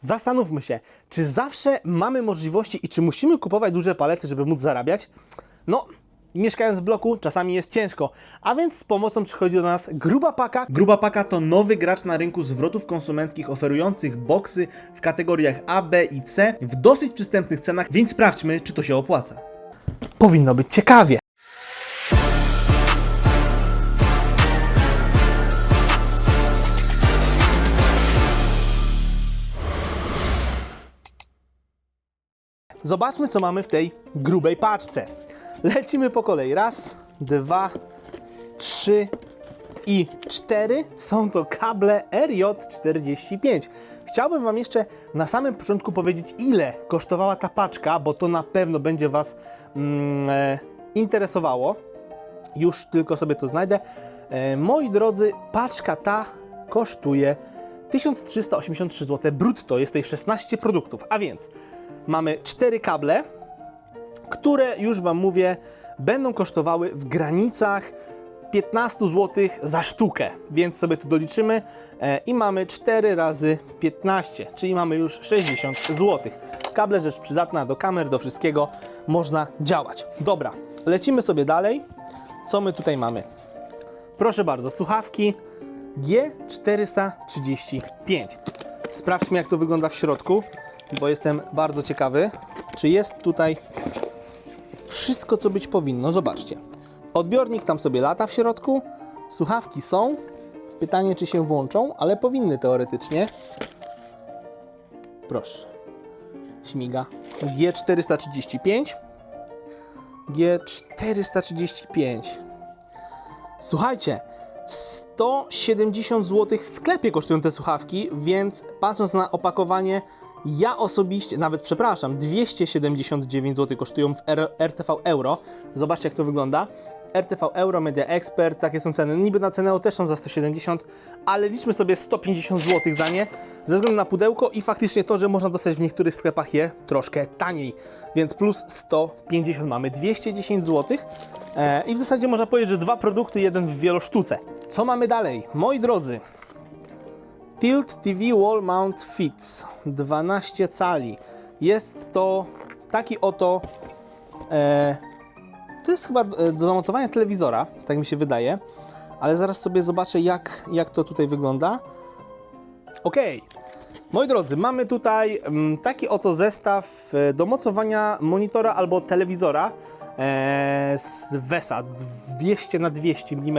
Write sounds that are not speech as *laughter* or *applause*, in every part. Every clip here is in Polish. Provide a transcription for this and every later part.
Zastanówmy się, czy zawsze mamy możliwości i czy musimy kupować duże palety, żeby móc zarabiać? No, mieszkając w bloku czasami jest ciężko, a więc z pomocą przychodzi do nas Gruba Paka. Gruba Paka to nowy gracz na rynku zwrotów konsumenckich oferujących boksy w kategoriach A, B i C w dosyć przystępnych cenach, więc sprawdźmy, czy to się opłaca. Powinno być ciekawie. Zobaczmy, co mamy w tej grubej paczce. Lecimy po kolei. Raz, dwa, trzy i cztery. Są to kable RJ45. Chciałbym Wam jeszcze na samym początku powiedzieć, ile kosztowała ta paczka, bo to na pewno będzie Was mm, e, interesowało. Już tylko sobie to znajdę. E, moi drodzy, paczka ta kosztuje 1383 zł brutto. Jest tej 16 produktów, a więc mamy cztery kable, które już Wam mówię, będą kosztowały w granicach 15 zł za sztukę, więc sobie to doliczymy e, i mamy 4 razy 15, czyli mamy już 60 zł. Kable rzecz przydatna do kamer, do wszystkiego można działać. Dobra, lecimy sobie dalej. Co my tutaj mamy? Proszę bardzo, słuchawki G435. Sprawdźmy, jak to wygląda w środku, bo jestem bardzo ciekawy, czy jest tutaj wszystko, co być powinno. Zobaczcie. Odbiornik tam sobie lata w środku, słuchawki są. Pytanie, czy się włączą, ale powinny teoretycznie. Proszę. Śmiga. G435. G435. Słuchajcie, 170 zł w sklepie kosztują te słuchawki, więc patrząc na opakowanie, ja osobiście, nawet przepraszam, 279 zł kosztują w RTV Euro. Zobaczcie, jak to wygląda. RTV Euro, Media Expert, takie są ceny. Niby na cenę też są za 170, ale liczmy sobie 150 zł za nie, ze względu na pudełko i faktycznie to, że można dostać w niektórych sklepach je troszkę taniej. Więc plus 150 mamy 210 zł. E, I w zasadzie można powiedzieć, że dwa produkty, jeden w wielosztuce. Co mamy dalej? Moi drodzy, Tilt TV Wall Mount Fits 12 cali. Jest to taki oto. E, to jest chyba e, do zamontowania telewizora, tak mi się wydaje, ale zaraz sobie zobaczę, jak, jak to tutaj wygląda. Ok. Moi drodzy, mamy tutaj mm, taki oto zestaw e, do mocowania monitora albo telewizora z VESA 200 na 200 mm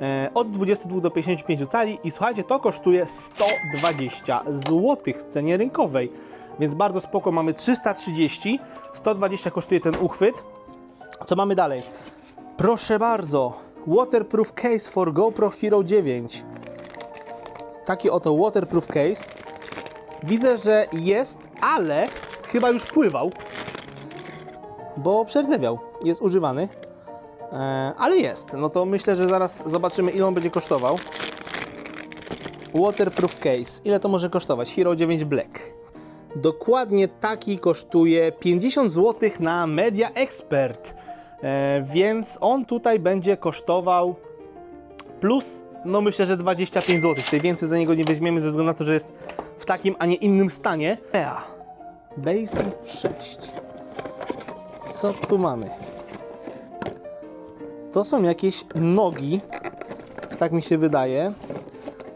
e, od 22 do 55 cali i słuchajcie, to kosztuje 120 zł w cenie rynkowej. Więc bardzo spoko, mamy 330, 120 kosztuje ten uchwyt. Co mamy dalej? Proszę bardzo, waterproof case for GoPro Hero 9. Taki oto waterproof case. Widzę, że jest, ale chyba już pływał, bo przerdzewiał. Jest używany, e, ale jest. No to myślę, że zaraz zobaczymy, ile on będzie kosztował. Waterproof case. Ile to może kosztować? Hero 9 Black. Dokładnie taki kosztuje 50 zł na Media Expert. E, więc on tutaj będzie kosztował plus, no myślę, że 25 zł. Tutaj więcej za niego nie weźmiemy ze względu na to, że jest w takim, a nie innym stanie. Ea. Basic 6. Co tu mamy? To są jakieś nogi, tak mi się wydaje.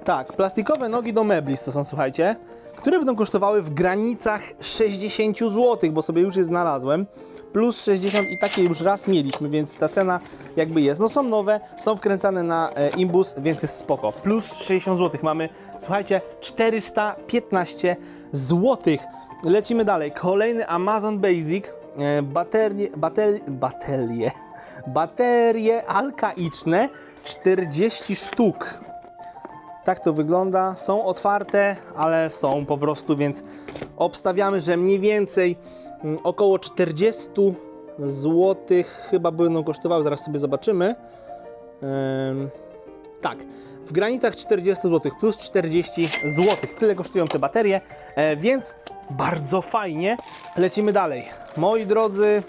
Tak, plastikowe nogi do mebli to są, słuchajcie, które będą kosztowały w granicach 60 zł, bo sobie już je znalazłem. Plus 60 i takie już raz mieliśmy, więc ta cena jakby jest. No są nowe, są wkręcane na e, imbus, więc jest spoko. Plus 60 zł mamy, słuchajcie, 415 zł. Lecimy dalej. Kolejny Amazon Basic. E, baterie, batel, baterie, baterie alkaiczne 40 sztuk. Tak to wygląda. Są otwarte, ale są po prostu, więc obstawiamy, że mniej więcej mm, około 40 zł chyba będą kosztowały. Zaraz sobie zobaczymy. Ym, tak, w granicach 40 zł plus 40 zł. Tyle kosztują te baterie, e, więc bardzo fajnie. Lecimy dalej. Moi drodzy,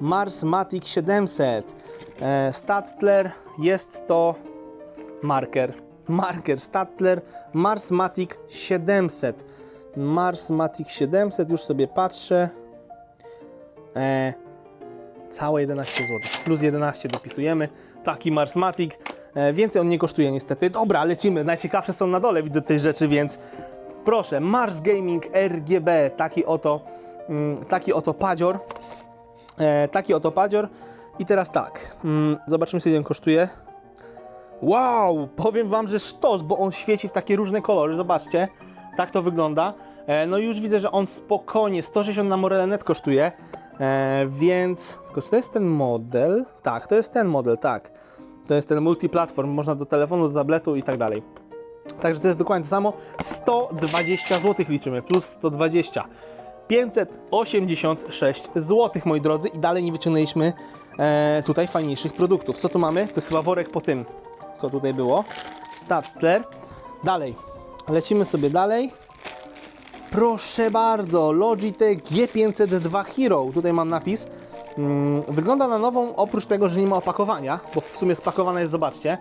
Mars Matic 700. E, Statler jest to marker. Marker Statler Mars Matic 700. Mars Matic 700, już sobie patrzę. E, całe 11 zł. Plus 11 dopisujemy. Taki Mars Matic. E, więcej on nie kosztuje niestety. Dobra, lecimy. Najciekawsze są na dole, widzę tej rzeczy, więc proszę. Mars Gaming RGB. Taki oto, mm, taki oto padzior. E, taki oto padzior. I teraz tak. Mm, zobaczymy sobie, ile on kosztuje. Wow, powiem wam, że sztos, bo on świeci w takie różne kolory, zobaczcie, tak to wygląda. E, no już widzę, że on spokojnie 160 na Morele Net kosztuje, e, więc, tylko czy to jest ten model? Tak, to jest ten model, tak. To jest ten multiplatform, można do telefonu, do tabletu i tak dalej. Także to jest dokładnie to samo, 120 zł liczymy, plus 120. 586 zł, moi drodzy, i dalej nie wyciągnęliśmy e, tutaj fajniejszych produktów. Co tu mamy? To jest chyba worek po tym, co tutaj było. Statler. Dalej. Lecimy sobie dalej. Proszę bardzo, Logitech G502 Hero. Tutaj mam napis. Mm, wygląda na nową, oprócz tego, że nie ma opakowania, bo w sumie spakowana jest, zobaczcie.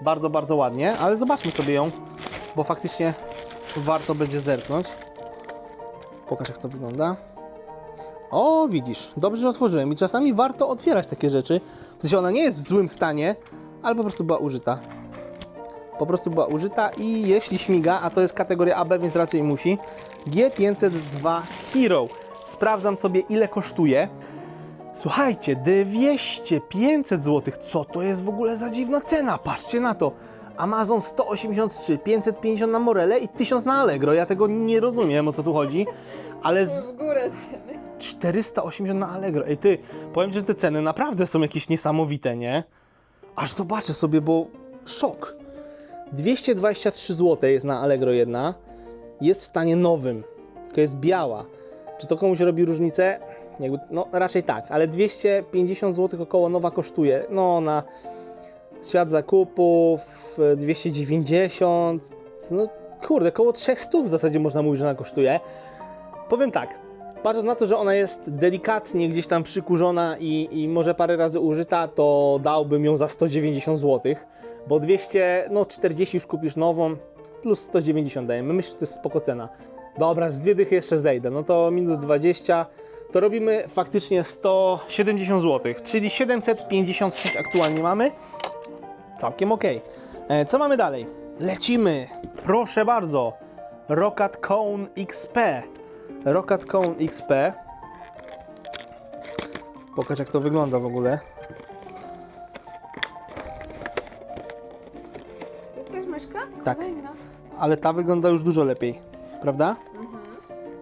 Bardzo, bardzo ładnie, ale zobaczmy sobie ją, bo faktycznie warto będzie zerknąć. Pokaż jak to wygląda. O, widzisz, dobrze że otworzyłem i czasami warto otwierać takie rzeczy. W sensie ona nie jest w złym stanie, ale po prostu była użyta. Po prostu była użyta i jeśli śmiga, a to jest kategoria AB, więc raczej musi, G502 Hero. Sprawdzam sobie ile kosztuje. Słuchajcie, 200, 500 zł. Co to jest w ogóle za dziwna cena? Patrzcie na to. Amazon 183, 550 na Morele i 1000 na Allegro. Ja tego nie rozumiem, o co tu chodzi. Ale z... W górę ceny. 480 na Allegro. Ej ty, powiem ci, że te ceny naprawdę są jakieś niesamowite, nie? Aż zobaczę sobie, bo szok. 223 zł jest na Allegro jedna. Jest w stanie nowym. Tylko jest biała. Czy to komuś robi różnicę? Jakby, no raczej tak, ale 250 zł około nowa kosztuje. No na świat zakupów e, 290. No kurde, około 300 w zasadzie można mówić, że ona kosztuje. Powiem tak, patrząc na to, że ona jest delikatnie gdzieś tam przykurzona i, i może parę razy użyta, to dałbym ją za 190 zł, bo 200, no 40 już kupisz nową, plus 190 dajemy. Myślę, że to jest spoko cena. Dobra, z dwie dychy jeszcze zejdę, no to minus 20, to robimy faktycznie 170 zł, czyli 756 aktualnie mamy. Całkiem ok. E, co mamy dalej? Lecimy. Proszę bardzo. Rocket Cone XP. Rocket Cone XP. Pokaż jak to wygląda w ogóle. To jest też myszka? Tak. Ale ta wygląda już dużo lepiej. Prawda?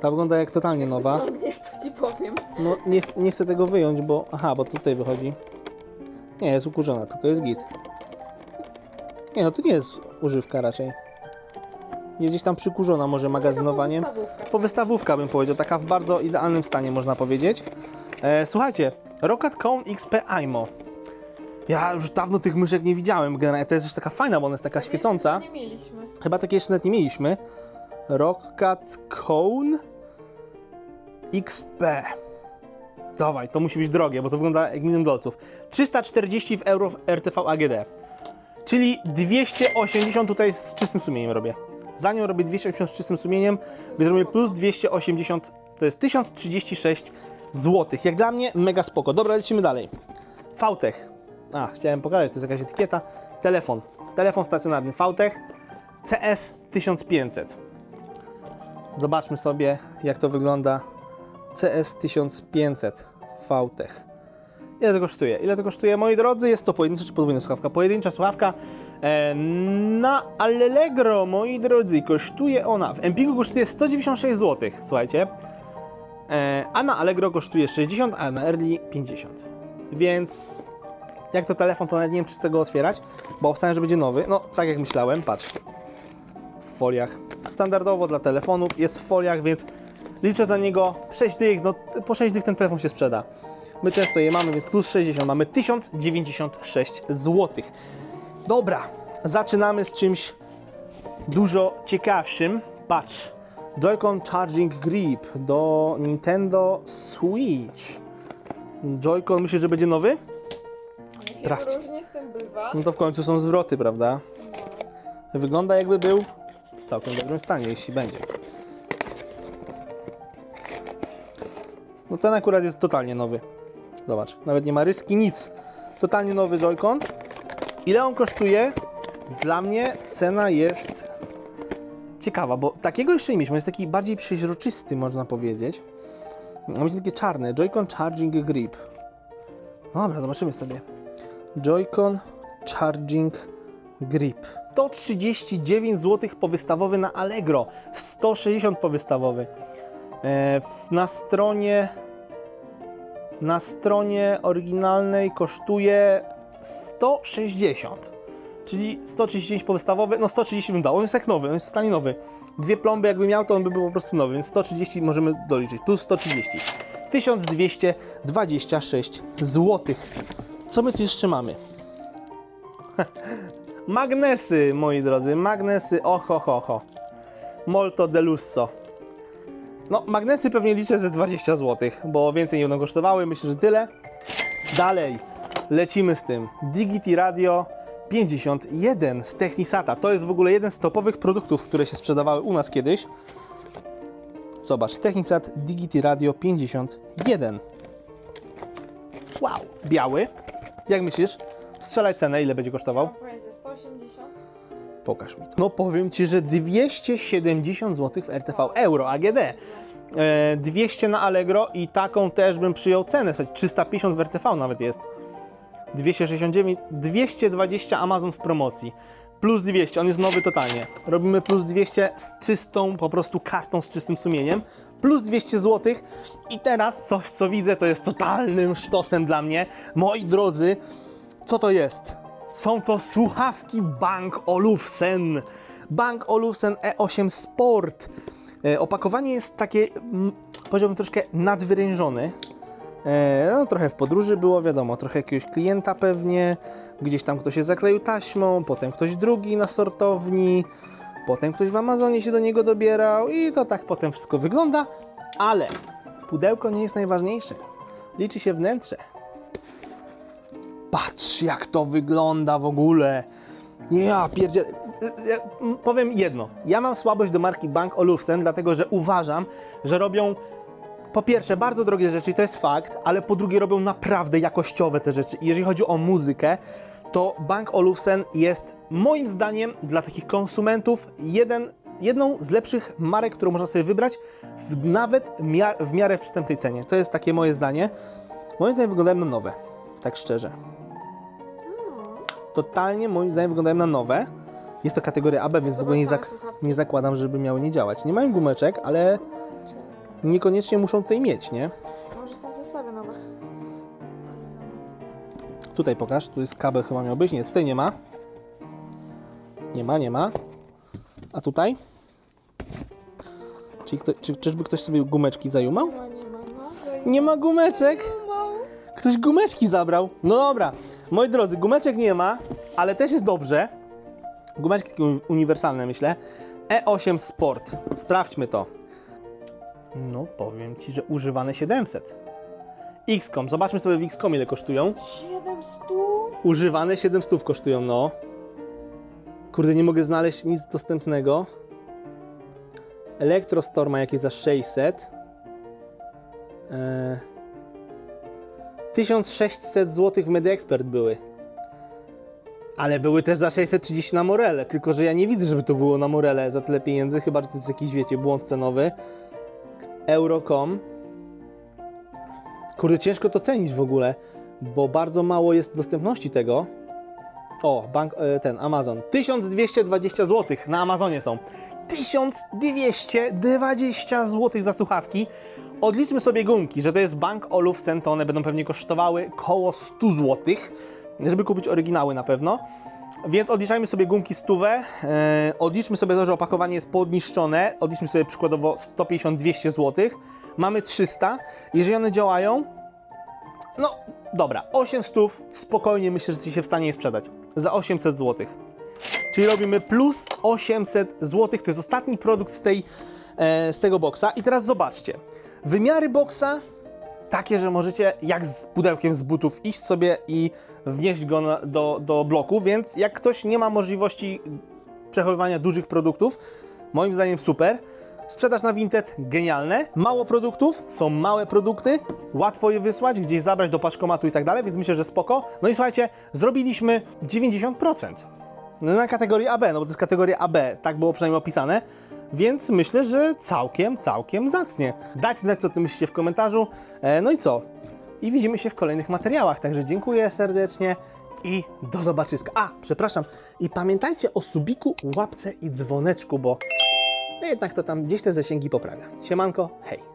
Ta wygląda jak totalnie nowa. Ciągniesz, to ci powiem. No nie, nie chcę tego wyjąć, bo... Aha, bo tutaj wychodzi. Nie, jest ukurzona, tylko jest git. Nie, no to nie jest używka raczej. Jest gdzieś tam przykurzona może magazynowaniem. Podstawówka. Po wystawówka bym powiedział, taka w bardzo idealnym stanie można powiedzieć. E, słuchajcie, Rocket Cone XP IMO. Ja już dawno tych myszek nie widziałem. Generalnie to jest też taka fajna, bo ona jest taka świecąca. Nie mieliśmy. Chyba takie jeszcze nawet nie mieliśmy. Rocket Cone XP. Dawaj, to musi być drogie, bo to wygląda jak milion dolców. 340 w euro w RTV AGD. Czyli 280 tutaj z czystym sumieniem robię. Za nią robię 280 z czystym sumieniem, więc robię plus 280, to jest 1036 zł. Jak dla mnie mega spoko. Dobra, lecimy dalej. Fautech. A, chciałem pokazać, to jest jakaś etykieta. Telefon. Telefon stacjonarny Fautech CS 1500. Zobaczmy sobie, jak to wygląda. CS 1500 Fautech. Ile to kosztuje? Ile to kosztuje, moi drodzy? Jest to pojedyncza czy podwójna słuchawka? Pojedyncza słuchawka e, na Allegro, moi drodzy, kosztuje ona. W Empiku kosztuje 196 zł, słuchajcie. E, a na Allegro kosztuje 60, a na Early 50. Więc jak to telefon, to nawet nie wiem, czy chcę go otwierać, bo obstawiam, że będzie nowy. No, tak jak myślałem, patrz. W foliach. Standardowo dla telefonów jest w foliach, więc liczę za niego 6 dych. No, po 6 dych ten telefon się sprzeda. My często je mamy, więc plus 60 mamy 1096 zł. Dobra, zaczynamy z czymś dużo ciekawszym. Patrz. Joy-Con Charging Grip do Nintendo Switch. Joy-Con myślisz, że będzie nowy? Sprawdź. Różnie z tym bywa. No to w końcu są zwroty, prawda? Wygląda jakby był w całkiem dobrym stanie, jeśli będzie. No ten akurat jest totalnie nowy. Zobacz, nawet nie ma ryski, nic. Totalnie nowy Joy-Con. Ile on kosztuje? Dla mnie cena jest ciekawa, bo takiego jeszcze nie mieliśmy. On jest taki bardziej przeźroczysty, można powiedzieć. A będzie takie czarne. Joy-Con Charging Grip. Dobra, zobaczymy sobie. Joy-Con Charging Grip. 139 zł powystawowy na Allegro. 160 powystawowy. E, na stronie na stronie oryginalnej kosztuje 160. Czyli 139 powystawowy, no 130 bym dał. On jest jak nowy, on jest totalnie nowy. Dwie plomby jakby miał, to on by był po prostu nowy, więc 130 możemy doliczyć, plus 130. 1226 zł. Co my tu jeszcze mamy? *laughs* Magnesy, moi drodzy, magnesy, oho, ho, ho. Molto delusso. No, magnesy pewnie liczę ze 20 zł, bo więcej nie będą kosztowały, myślę, że tyle. Dalej, lecimy z tym. Digiti Radio 51 z Technisata. To jest w ogóle jeden z topowych produktów, które się sprzedawały u nas kiedyś. Zobacz, Technisat Digiti Radio 51. Wow, biały. Jak myślisz? Strzelaj cenę, ile będzie kosztował? Mam pojęcie, 180? Pokaż mi to. No powiem Ci, że 270 zł w RTV Euro AGD. E, 200 na Allegro i taką też bym przyjął cenę. Słuchaj, 350 w RTV nawet jest. 269, 220 Amazon w promocji. Plus 200, on jest nowy totalnie. Robimy plus 200 z czystą, po prostu kartą z czystym sumieniem. Plus 200 zł. I teraz coś, co widzę, to jest totalnym sztosem dla mnie. Moi drodzy, co to jest? Są to słuchawki Bank Olufsen. Bank Olufsen E8 Sport. E, opakowanie jest takie, mm, powiedziałbym, troszkę nadwyrężone. E, no, trochę w podróży było, wiadomo, trochę jakiegoś klienta pewnie. Gdzieś tam ktoś się zakleił taśmą, potem ktoś drugi na sortowni, potem ktoś w Amazonie się do niego dobierał i to tak potem wszystko wygląda. Ale pudełko nie jest najważniejsze. Liczy się wnętrze. Patrz, jak to wygląda w ogóle. Nie, ja pierdzielę. Ja powiem jedno. Ja mam słabość do marki Bank Olufsen, dlatego że uważam, że robią po pierwsze bardzo drogie rzeczy i to jest fakt, ale po drugie robią naprawdę jakościowe te rzeczy. I jeżeli chodzi o muzykę, to Bank Olufsen jest moim zdaniem dla takich konsumentów jeden, jedną z lepszych marek, którą można sobie wybrać w nawet w miarę przystępnej cenie. To jest takie moje zdanie. Moim zdaniem wyglądają na nowe, tak szczerze totalnie moim zdaniem wyglądają na nowe. Jest to kategoria AB, więc w ogóle nie, zak nie zakładam, żeby miały nie działać. Nie mają gumeczek, ale niekoniecznie muszą tutaj mieć, nie? Może są w zestawie nowe. Tutaj pokaż, tu jest kabel chyba miał być. Nie, tutaj nie ma. Nie ma, nie ma. A tutaj? Czyli kto, czy, czyżby ktoś sobie gumeczki zajumał? Chyba nie ma, no. Nie ma gumeczek. Ktoś gumeczki zabrał. No dobra, moi drodzy, gumeczek nie ma, ale też jest dobrze. Gumeczki uniwersalne, myślę. E8 Sport. Sprawdźmy to. No, powiem Ci, że używane 700. XCOM. Zobaczmy sobie w XCOM ile kosztują. 7 stów? Używane 700 kosztują, no. Kurde, nie mogę znaleźć nic dostępnego. Electrostor ma jakieś za 600. Eee, 1600 zł w MediExpert były. Ale były też za 630 na Morele, tylko że ja nie widzę, żeby to było na Morele za tyle pieniędzy, chyba że to jest jakiś, wiecie, błąd cenowy. Euro.com. Kurde, ciężko to cenić w ogóle, bo bardzo mało jest dostępności tego. O, bank, e, ten, Amazon. 1220 zł na Amazonie są. 1220 zł za słuchawki. Odliczmy sobie gumki, że to jest Bank Olufsen, to one będą pewnie kosztowały koło 100 zł, żeby kupić oryginały na pewno. Więc odliczajmy sobie gumki stówę, e, odliczmy sobie to, że opakowanie jest podniszczone, odliczmy sobie przykładowo 150-200 zł, mamy 300. Jeżeli one działają, no dobra, 800 spokojnie myślę, że Ci się w stanie je sprzedać za 800 zł. Czyli robimy plus 800 zł. To jest ostatni produkt z, tej, e, z tego boksa. I teraz zobaczcie. Wymiary boksa takie, że możecie jak z pudełkiem z butów iść sobie i wnieść go na, do, do bloku, więc jak ktoś nie ma możliwości przechowywania dużych produktów, moim zdaniem super. Sprzedaż na Vinted genialne. Mało produktów, są małe produkty, łatwo je wysłać, gdzieś zabrać do paczkomatu i tak dalej, więc myślę, że spoko. No i słuchajcie, zrobiliśmy 90%. No na kategorię AB, no bo to jest kategoria AB, tak było przynajmniej opisane. Więc myślę, że całkiem, całkiem zacnie. Dajcie znać, co ty myślicie w komentarzu. E, no i co? I widzimy się w kolejnych materiałach. Także dziękuję serdecznie i do zobaczyska. A, przepraszam. I pamiętajcie o subiku, łapce i dzwoneczku, bo jednak to tam gdzieś te zasięgi poprawia. Siemanko, hej.